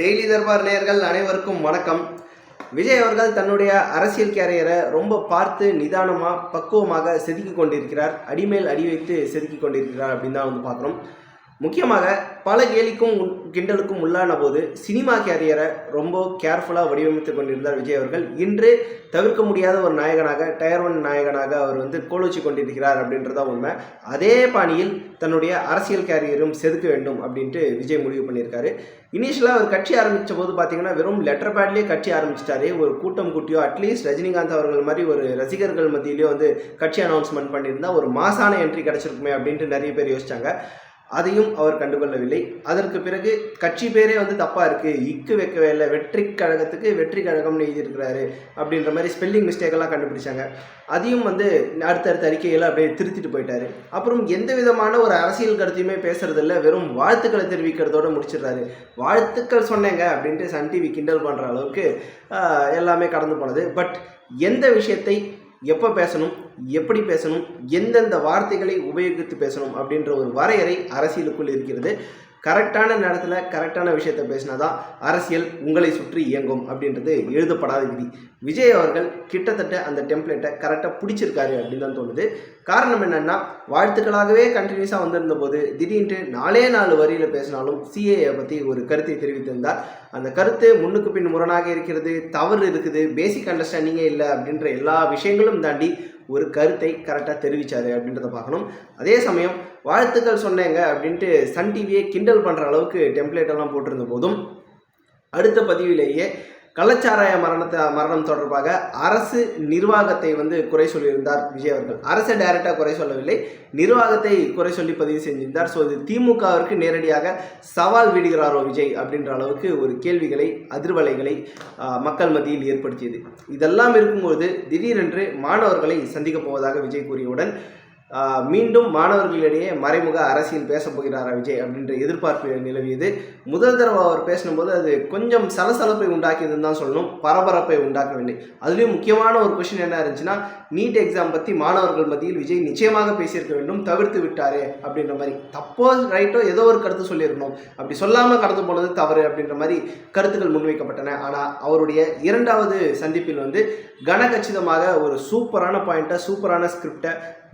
Daily Darbar நேயர்கள் அனைவருக்கும் வணக்கம். விஜய் அவர்கள் தன்னுடைய அரசியல் கேரியரை ரொம்ப பார்த்து நிதானமாக பக்குவமாக செதுக்கி கொண்டிருக்கிறார். அடிமேல் அடி வைத்து செதுக்கி கொண்டிருக்கிறார் அப்படின்னு தான் வந்து பார்க்குறோம். முக்கியமாக பல கேலிக்கும் கிண்டலுக்கும் உள்ளான போது சினிமா கேரியரை ரொம்ப கேர்ஃபுல்லாக வடிவமைத்து கொண்டிருந்தார் விஜய் அவர்கள். இன்று தவிர்க்க முடியாத ஒரு நாயகனாக டயர் ஒன் நாயகனாக அவர் வந்து கோலோச்சி கொண்டிருக்கிறார் அப்படின்றதா உண்மை. அதே பாணியில் தன்னுடைய அரசியல் கேரியரும் செதுக்க வேண்டும் அப்படின்ட்டு விஜய் முடிவு பண்ணியிருக்காரு. இனிஷியலாக அவர் கட்சி ஆரம்பித்த போது பார்த்தீங்கன்னா வெறும் லெட்டர் பேட்லேயே கட்சி ஆரம்பிச்சிட்டாரு. ஒரு கூட்டம் கூட்டியோ அட்லீஸ்ட் ரஜினிகாந்த் அவர்கள் மாதிரி ஒரு ரசிகர்கள் மத்தியிலேயோ வந்து கட்சி அனௌன்ஸ்மெண்ட் பண்ணியிருந்தா ஒரு மாசான என்ட்ரி கிடச்சிருக்குமே அப்படின்ட்டு நிறைய பேர் யோசிச்சாங்க. அதையும் அவர் கண்டுகொள்ளவில்லை. அதற்கு பிறகு கட்சி பேரே வந்து தப்பாக இருக்குது இக்கு வைக்கவே இல்லை. வெற்றி கழகத்துக்கு வெற்றி கழகம்னு எழுதியிருக்கிறாரு அப்படின்ற மாதிரி ஸ்பெல்லிங் மிஸ்டேக்கெல்லாம் கண்டுபிடிச்சாங்க. அதையும் வந்து அடுத்தடுத்த அறிக்கையில் அப்படியே திருத்திட்டு போயிட்டாரு. அப்புறம் எந்த விதமான ஒரு அரசியல் கருத்தையுமே பேசுறதில்ல. வெறும் வாழ்த்துக்களை தெரிவிக்கிறதோட முடிச்சிடுறாரு. வாழ்த்துக்கள் சொன்னேங்க அப்படின்ட்டு சன் டிவி கிண்டல் பண்ணுற அளவுக்கு எல்லாமே கடந்து போனது. பட் எந்த விஷயத்தை எப்போ பேசணும்? எப்படி பேசணும் எந்தெந்த வார்த்தைகளை உபயோகித்து பேசணும் அப்படின்ற ஒரு வரையறை அரசியலுக்குள் இருக்கிறது. கரெக்டான நேரத்தில் கரெக்டான விஷயத்தை பேசினா தான் அரசியல் உங்களை சுற்றி இயங்கும் அப்படின்றது எழுதப்படாத விதி. விஜய் அவர்கள் கிட்டத்தட்ட அந்த டெம்ப்ளேட்டை கரெக்டாக பிடிச்சிருக்காரு அப்படின்னு தான் தோணுது. காரணம் என்னென்னா வாழ்த்துக்களாகவே கண்டினியூஸாக வந்திருந்த போது திடீர்னு நாலே நாலு வரியில் பேசினாலும் சிஏஏ பற்றி ஒரு கருத்தை தெரிவித்திருந்தார். அந்த கருத்து முன்னுக்கு பின் முரணாக இருக்கிறது தவறு இருக்குது பேசிக் அண்டர்ஸ்டாண்டிங்கே இல்லை அப்படின்ற எல்லா விஷயங்களும் தாண்டி ஒரு கருத்தை கரெக்டாக தெரிவித்தார் அப்படின்றத பார்க்கணும். அதே சமயம் வாழ்த்துக்கள் சொன்னேங்க அப்படின்ட்டு சன் டிவியை கிண்டல் பண்ணுற அளவுக்கு டெம்ப்ளேட் எல்லாம் போட்டிருந்த போதும் அடுத்த பதிவிலேயே கள்ளச்சாராய மரணத்தை மரணம் தொடர்பாக அரசு நிர்வாகத்தை வந்து குறை சொல்லியிருந்தார் விஜய் அவர்கள். அரசை டைரக்டாக குறை சொல்லவில்லை. நிர்வாகத்தை குறை சொல்லி பதிவு செஞ்சிருந்தார். ஸோ இது திமுகவிற்கு நேரடியாக சவால் விடுகிறாரோ விஜய் அப்படின்ற அளவுக்கு ஒரு கேள்விகளை அதிர்வலைகளை மக்கள் மத்தியில் ஏற்படுத்தியது. இதெல்லாம் இருக்கும்போது திடீரென்று மாணவர்களை சந்திக்கப் போவதாக விஜய் கூறியவுடன் மீண்டும் மாணவர்களிடையே மறைமுக அரசியல் பேச போகிறாரா விஜய் அப்படின்ற எதிர்பார்ப்பு நிலவியது. முதல் தடவை அவர் பேசினபோது அது கொஞ்சம் சலசலப்பை உண்டாக்கியதுன்னு தான் சொல்லணும். பரபரப்பை உண்டாக்கவில்லை. அதுலேயும் முக்கியமான ஒரு கொஷின் என்ன இருந்துச்சுன்னா நீட் எக்ஸாம் பற்றி மாணவர்கள் மத்தியில் விஜய் நிச்சயமாக பேசியிருக்க வேண்டும் தவிர்த்து விட்டாரே அப்படின்ற மாதிரி. தப்போ ரைட்டோ ஏதோ ஒரு கருத்து சொல்லியிருக்கணும். அப்படி சொல்லாமல் கடந்து போனது தவறு அப்படின்ற மாதிரி கருத்துக்கள் முன்வைக்கப்பட்டன. ஆனால் அவருடைய இரண்டாவது சந்திப்பில் வந்து கனகச்சிதமாக ஒரு சூப்பரான பாயிண்ட்டை சூப்பரான ஸ்கிரிப்டை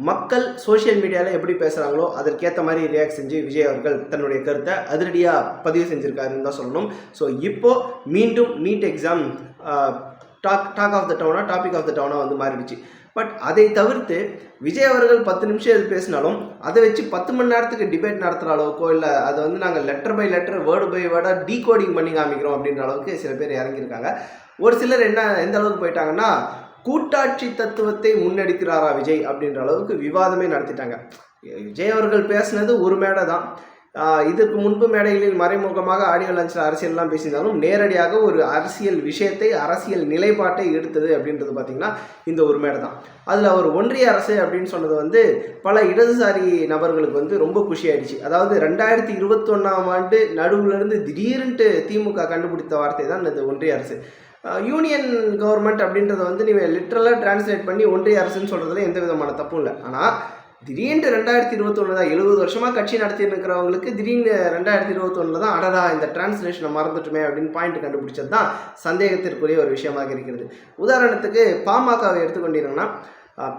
மக்கள் சோஷியல் மீடியாவில் எப்படி பேசுகிறாங்களோ அதற்கேற்ற மாதிரி ரியாக்ட் செஞ்சு விஜய் அவர்கள் தன்னுடைய கருத்தை அதிரடியாக பதிவு செஞ்சுருக்காருன்னு தான் சொல்லணும். ஸோ இப்போது மீண்டும் NEET exam talk talk of the டவுனாக டாபிக் ஆஃப் த டவுனாக வந்து மாறிடுச்சு. பட் அதை தவிர்த்து விஜய் அவர்கள் பத்து நிமிஷம் எது பேசினாலும் அதை வச்சு பத்து மணி நேரத்துக்கு டிபேட் நடத்துகிற அளவுக்கோ இல்லை அதை வந்து நாங்கள் letter by letter word by வேர்டாக decoding பண்ணி காமிக்கிறோம் அப்படின்ற அளவுக்கு சில பேர் இறங்கியிருக்காங்க. ஒரு சிலர் என்ன எந்த அளவுக்கு போயிட்டாங்கன்னா கூட்டாட்சி தத்துவத்தை முன்னெடுக்கிறாரா விஜய் அப்படின்ற அளவுக்கு விவாதமே நடத்திட்டாங்க. விஜய் அவர்கள் பேசினது ஒரு மேடை தான். இதற்கு முன்பு மேடைகளில் மறைமுகமாக ஆடியோ லான்ச்சில் அரசியல்லாம் பேசியிருந்தாலும் நேரடியாக ஒரு அரசியல் விஷயத்தை அரசியல் நிலைப்பாட்டை எடுத்தது அப்படின்றது பார்த்திங்கன்னா இந்த ஒரு மேடை தான். அதில் அவர் ஒன்றிய அரசு அப்படின்னு சொன்னது வந்து பல இடதுசாரி நபர்களுக்கு வந்து ரொம்ப குஷியாயிடுச்சு. அதாவது ரெண்டாயிரத்தி இருபத்தொன்னாம் ஆண்டு நடுவுலேருந்து திடீர்னுட்டு திமுக கண்டுபிடித்த வார்த்தை தான் இந்த ஒன்றிய அரசு. யூனியன் கவர்மெண்ட் அப்படின்றத வந்து நீங்கள் லிட்ரலாக டிரான்ஸ்லேட் பண்ணி ஒன்றிய அரசுன்னு சொல்கிறதுல எந்த விதமான தப்பும் இல்லை. ஆனால் திடீர்னு ரெண்டாயிரத்தி இருபத்தொன்னு தான் எழுபது வருஷமாக கட்சி நடத்திட்டு இருக்கிறவங்களுக்கு திடீர்னு ரெண்டாயிரத்தி இருபத்தொன்னில் தான் அடடா இந்த டிரான்ஸ்லேஷனை மறந்துட்டுமே அப்படின்னு பாயிண்ட் கண்டுபிடிச்சது தான் சந்தேகத்திற்குரிய ஒரு விஷயமாக இருக்கிறது. உதாரணத்துக்கு பாமகவை எடுத்துக்கொண்டீங்கன்னா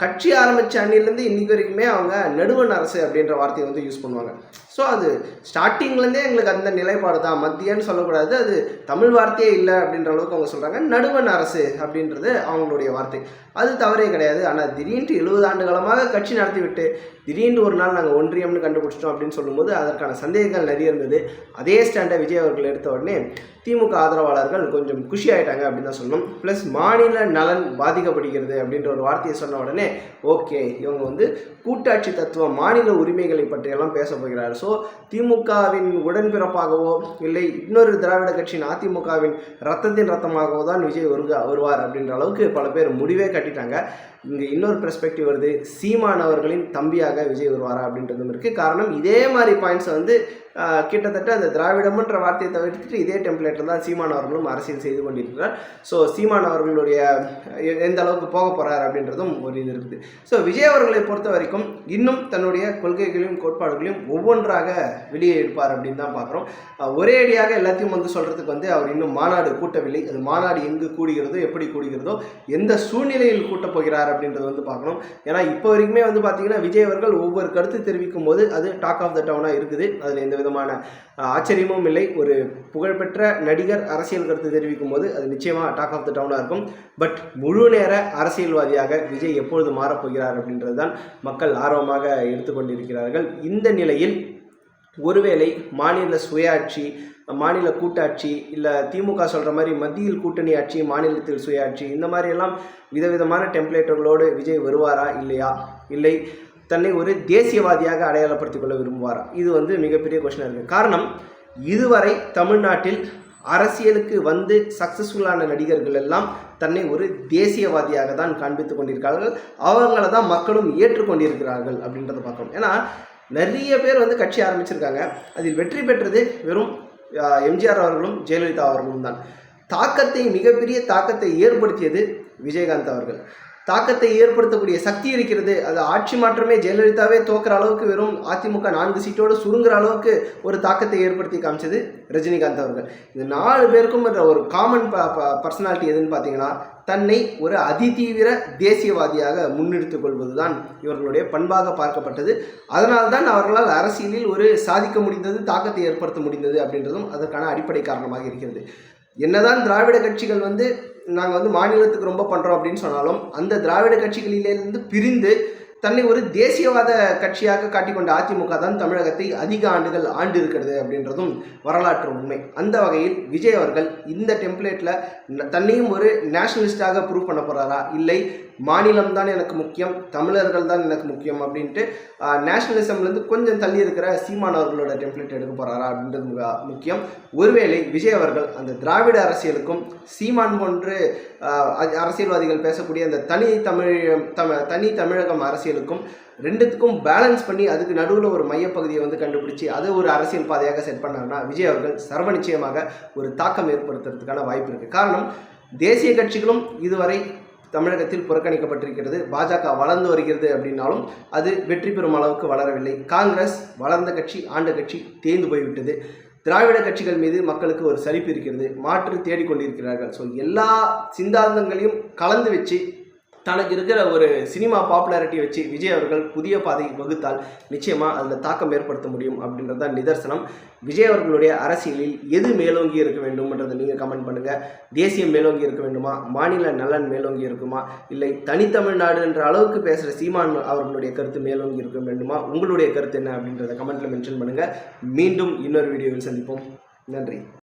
கட்சி ஆரம்பித்த அன்னிலேருந்து இன்னைக்கு வரைக்குமே அவங்க நடுவண் அரசு அப்படின்ற வார்த்தையை வந்து யூஸ் பண்ணுவாங்க. ஸோ அது ஸ்டார்டிங்லேருந்தே எங்களுக்கு அந்த நிலைப்பாடு தான். மத்தியன்னு சொல்லக்கூடாது அது தமிழ் வார்த்தையே இல்லை அப்படின்ற அளவுக்கு அவங்க சொல்கிறாங்க நடுவண் அரசு அப்படின்றது அவங்களுடைய வார்த்தை. அது தவறே கிடையாது. ஆனால் திடீர்னு எழுபது ஆண்டு காலமாக கட்சி நடத்திவிட்டு திடீர்னு ஒரு நாள் நாங்கள் ஒன்றியம்னு கண்டுபிடிச்சிட்டோம் அப்படின்னு சொல்லும்போது அதற்கான சந்தேகங்கள் நிறைய இருந்தது. அதே ஸ்டாண்டை விஜய் அவர்கள் எடுத்த உடனே திமுக ஆதரவாளர்கள் கொஞ்சம் குஷி ஆயிட்டாங்க அப்படின்னு தான் சொல்லணும். ப்ளஸ் மாநில நலன் பாதிக்கப்படுகிறது அப்படின்ற ஒரு வார்த்தையை சொன்ன உடனே ஓகே இவங்க வந்து கூட்டாட்சி தத்துவம் மாநில உரிமைகளை பற்றியெல்லாம் பேச போகிறார். ஸோ திமுகவின் உடன்பிறப்பாகவோ இல்லை இன்னொரு திராவிட கட்சியின் அதிமுகவின் ரத்தத்தின் ரத்தமாகவோ தான் விஜய் வருக வருவார் அப்படின்ற அளவுக்கு பல பேர் முடிவே கட்டிட்டாங்க. இங்கே இன்னொரு பெர்ஸ்பெக்டிவ் வருது. சீமான் அவர்களின் தம்பியாக விஜய் வருவாரா அப்படின்றதும் இருக்குது காரணம் இதே மாதிரி பாயிண்ட்ஸை வந்து கிட்டத்தட்ட அந்த திராவிடம்ன்ற வார்த்தையை தவிர்த்துட்டு இதே டெம்ப்ளேட்டில் தான் சீமான் அவர்களும் அரசியல் செய்து கொண்டிருக்கிறார். ஸோ சீமான் அவர்களுடைய எ- எந்த அளவுக்கு போக போகிறார் அப்படின்றதும் ஒரு இது இருக்குது. ஸோ விஜய் அவர்களை பொறுத்த வரைக்கும் இன்னும் தன்னுடைய கொள்கைகளையும் கோட்பாடுகளையும் ஒவ்வொன்றாக வெளியே எடுப்பார் அப்படின்னு தான் பார்க்குறோம். ஒரே அடியாக எல்லாத்தையும் வந்து சொல்கிறதுக்கு வந்து அவர் இன்னும் மாநாடு கூட்டவில்லை. அது மாநாடு எங்கு கூடுகிறதோ எப்படி கூடுகிறதோ எந்த சூழ்நிலையில் கூட்டப் போகிறார் அப்படின்றத வந்து பார்க்கணும். ஏன்னா இப்போ வரைக்குமே வந்து பார்த்தீங்கன்னா விஜய் அவர்கள் ஒவ்வொரு கருத்து தெரிவிக்கும் போது அது டாக் ஆஃப் த டவுனாக இருக்குது. அதில் எந்த விதமான ஆச்சரியமும் இல்லை. ஒரு புகழ்பெற்ற நடிகர் அரசியல் கருத்து தெரிவிக்கும் போது அது நிச்சயமாக டாக் ஆஃப் த டவுனாக இருக்கும். பட் முழு நேர அரசியல்வாதியாக விஜய் எப்பொழுது மாறப்போகிறார் அப்படின்றது தான் மக்கள் ஆர்வமாக எடுத்துக்கொண்டிருக்கிறார்கள் இந்த நிலையில் ஒருவேளை மாநில சுயாட்சி மாநில கூட்டாட்சி இல்லை திமுக சொல்கிற மாதிரி மத்தியில் கூட்டணி ஆட்சி மாநிலத்தில் சுயாட்சி இந்த மாதிரி எல்லாம் விதவிதமான டெம்ப்ளேட்டுகளோடு விஜய் வருவாரா இல்லையா? இல்லை. தன்னை ஒரு தேசியவாதியாக அடையாளப்படுத்திக் கொள்ள விரும்புவாரா? இது வந்து மிகப்பெரிய கொஷினாக இருக்குது காரணம் இதுவரை தமிழ்நாட்டில் அரசியலுக்கு வந்து சக்ஸஸ்ஃபுல்லான நடிகர்கள் எல்லாம் தன்னை ஒரு தேசியவாதியாக தான் காண்பித்துக் கொண்டிருக்கிறார்கள். அவங்கள தான் மக்களும் ஏற்றுக்கொண்டிருக்கிறார்கள் அப்படின்றத பார்க்கணும் ஏன்னா நிறைய பேர் வந்து கட்சி ஆரம்பிச்சிருக்காங்க. அதில் வெற்றி பெற்றது வெறும் எம்ஜிஆர் அவர்களும் ஜெயலலிதா அவர்களும் தான். தாக்கத்தை மிகப்பெரிய தாக்கத்தை ஏற்படுத்தியது விஜயகாந்த் அவர்கள். தாக்கத்தை ஏற்படுத்தக்கூடிய சக்தி இருக்கிறது. அது ஆட்சி மாற்றமே ஜெயலலிதாவே தோக்குற அளவுக்கு வெறும் அதிமுக நான்கு சீட்டோடு சுருங்குற அளவுக்கு ஒரு தாக்கத்தை ஏற்படுத்தி காமிச்சது ரஜினிகாந்த் அவர்கள். இந்த நாலு பேருக்கும் ஒரு காமன் பர்சனாலிட்டி எதுன்னு பார்த்தீங்கன்னா தன்னை ஒரு அதிதீவிர தேசியவாதியாக முன்னெடுத்துக் கொள்வதுதான் இவர்களுடைய பண்பாக பார்க்கப்பட்டது. அதனால்தான் அவர்களால் அரசியலில் ஒரு சாதிக்க முடிந்தது தாக்கத்தை ஏற்படுத்த முடிந்தது அப்படின்றதும் அதற்கான அடிப்படை காரணமாக இருக்கிறது. என்னதான் திராவிட கட்சிகள் வந்து நாங்கள் வந்து மாநிலத்துக்கு ரொம்ப பண்ணுறோம் அப்படின்னு சொன்னாலும் அந்த திராவிட கட்சிகளிலிருந்து பிரிந்து தன்னை ஒரு தேசியவாத கட்சியாக காட்டிக்கொண்ட அதிமுக தான் தமிழகத்தை அதிக ஆண்டுகள் ஆண்டு இருக்கிறது அப்படின்றதும் வரலாற்று உண்மை. அந்த வகையில் விஜய் அவர்கள் இந்த டெம்ப்ளேட்டில் தன்னையும் ஒரு நேஷனலிஸ்டாக ப்ரூவ் பண்ண போகிறாரா இல்லை மாநிலம் தான் எனக்கு முக்கியம் தமிழர்கள் தான் எனக்கு முக்கியம் அப்படின்ட்டு நேஷனலிசம்லேருந்து கொஞ்சம் தள்ளி இருக்கிற சீமான் அவர்களோட டெம்ப்ளேட் எடுக்க போகிறாரா அப்படின்றது முக்கியம். ஒருவேளை விஜய் அவர்கள் அந்த திராவிட அரசியலுக்கும் சீமான் போன்று அரசியல்வாதிகள் பேசக்கூடிய அந்த தனி தமிழ் தம தனி தமிழகம் அரசியலுக்கும் ரெண்டுத்துக்கும் பேலன்ஸ் பண்ணி அதுக்கு நடுவில் ஒரு மையப்பகுதியை வந்து கண்டுபிடிச்சி அதை ஒரு அரசியல் பாதையாக செட் பண்ணாங்கன்னா விஜய் அவர்கள் சர்வ நிச்சயமாக ஒரு தாக்கம் ஏற்படுத்துறதுக்கான வாய்ப்பு இருக்குது காரணம் தேசிய கட்சிகளும் இதுவரை தமிழகத்தில் புறக்கணிக்கப்பட்டிருக்கிறது. பாஜக வளர்ந்து வருகிறது அப்படின்னாலும் அது வெற்றி பெறும் அளவுக்கு வளரவில்லை. காங்கிரஸ் வளர்ந்த கட்சி ஆண்ட கட்சி தேய்ந்து போய்விட்டது. திராவிட கட்சிகள் மீது மக்களுக்கு ஒரு சலிப்பு இருக்கிறது. மாற்று தேடிக்கொண்டிருக்கிறார்கள். ஸோ எல்லா சிந்தாந்தங்களையும் கலந்து வச்சு தனக்கு இருக்கிற ஒரு சினிமா பாப்புலாரிட்டி வச்சு விஜய் அவர்கள் புதிய பாதை வகுத்தால் நிச்சயமாக அதில் தாக்கம் ஏற்படுத்த முடியும் அப்படின்றது தான் நிதர்சனம். விஜய் அவர்களுடைய அரசியலில் எது மேலோங்கி இருக்க வேண்டும்ன்றதை நீங்கள் கமெண்ட் பண்ணுங்கள் தேசியம் மேலோங்கி இருக்க வேண்டுமா? மாநில நலன் மேலோங்கி இருக்குமா? இல்லை தனித்தமிழ்நாடு என்ற அளவுக்கு பேசுகிற சீமான் அவர்களுடைய கருத்து மேலோங்கி இருக்க வேண்டுமா? உங்களுடைய கருத்து என்ன அப்படின்றத கமெண்ட்டில் மென்ஷன் பண்ணுங்கள் மீண்டும் இன்னொரு வீடியோவில் சந்திப்போம். நன்றி.